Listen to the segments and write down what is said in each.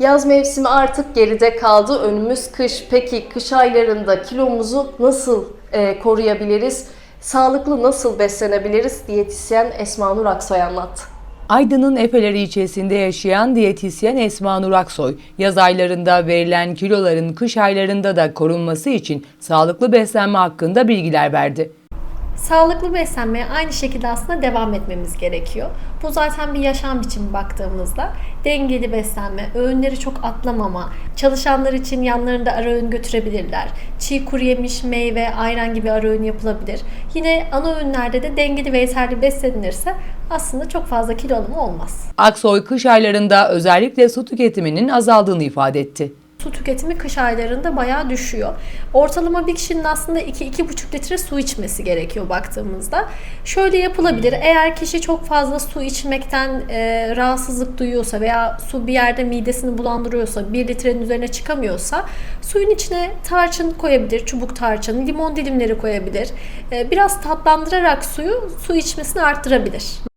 Yaz mevsimi artık geride kaldı. Önümüz kış. Peki kış aylarında kilomuzu nasıl e, koruyabiliriz? Sağlıklı nasıl beslenebiliriz? Diyetisyen Esma Nur Aksoy anlattı. Aydın'ın Efeleri ilçesinde yaşayan diyetisyen Esma Nur Aksoy, yaz aylarında verilen kiloların kış aylarında da korunması için sağlıklı beslenme hakkında bilgiler verdi. Sağlıklı beslenmeye aynı şekilde aslında devam etmemiz gerekiyor. Bu zaten bir yaşam biçimi baktığımızda. Dengeli beslenme, öğünleri çok atlamama, çalışanlar için yanlarında ara öğün götürebilirler. Çiğ kuru yemiş, meyve, ayran gibi ara öğün yapılabilir. Yine ana öğünlerde de dengeli ve yeterli beslenilirse aslında çok fazla kilo alımı olmaz. Aksoy kış aylarında özellikle su tüketiminin azaldığını ifade etti. Su tüketimi kış aylarında bayağı düşüyor. Ortalama bir kişinin aslında 2-2,5 litre su içmesi gerekiyor baktığımızda. Şöyle yapılabilir. Eğer kişi çok fazla su içmekten e, rahatsızlık duyuyorsa veya su bir yerde midesini bulandırıyorsa, 1 litrenin üzerine çıkamıyorsa suyun içine tarçın koyabilir, çubuk tarçın, limon dilimleri koyabilir. E, biraz tatlandırarak suyu su içmesini arttırabilir.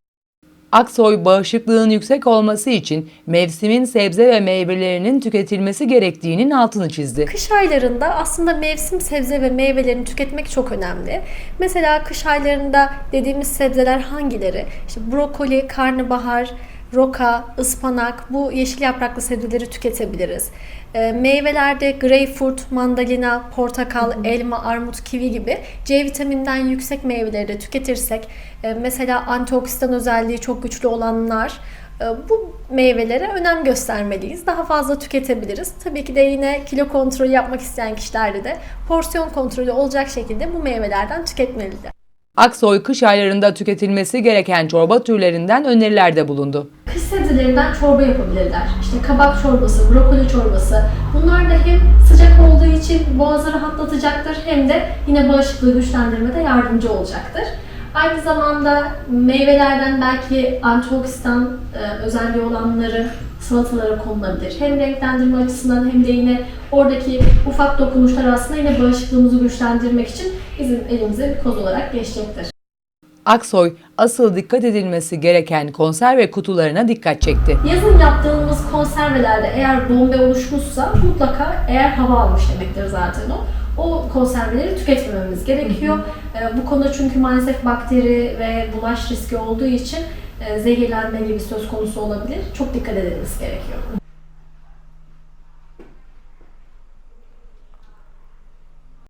Aksoy bağışıklığın yüksek olması için mevsimin sebze ve meyvelerinin tüketilmesi gerektiğinin altını çizdi. Kış aylarında aslında mevsim sebze ve meyvelerini tüketmek çok önemli. Mesela kış aylarında dediğimiz sebzeler hangileri? İşte brokoli, karnabahar, roka, ıspanak bu yeşil yapraklı sebzeleri tüketebiliriz. E, meyvelerde greyfurt, mandalina, portakal, elma, armut, kivi gibi C vitamininden yüksek meyveleri de tüketirsek e, mesela antioksidan özelliği çok güçlü olanlar e, bu meyvelere önem göstermeliyiz. Daha fazla tüketebiliriz. Tabii ki de yine kilo kontrolü yapmak isteyen kişilerde de porsiyon kontrolü olacak şekilde bu meyvelerden tüketmeliler. Aksoy kış aylarında tüketilmesi gereken çorba türlerinden önerilerde bulundu. Kış sebzelerinden çorba yapabilirler. İşte kabak çorbası, brokoli çorbası. Bunlar da hem sıcak olduğu için boğazı rahatlatacaktır hem de yine bağışıklığı güçlendirmede yardımcı olacaktır. Aynı zamanda meyvelerden belki antioksidan e, özelliği olanları salatalara konulabilir. Hem renklendirme açısından hem de yine oradaki ufak dokunuşlar aslında yine bağışıklığımızı güçlendirmek için bizim elimize bir koz olarak geçecektir. Aksoy asıl dikkat edilmesi gereken konserve kutularına dikkat çekti. Yazın yaptığımız konservelerde eğer bombe oluşmuşsa mutlaka eğer hava almış demektir zaten o. O konserveleri tüketmememiz gerekiyor. Ee, Bu konuda çünkü maalesef bakteri ve bulaş riski olduğu için e, zehirlenme gibi söz konusu olabilir. Çok dikkat edilmesi gerekiyor.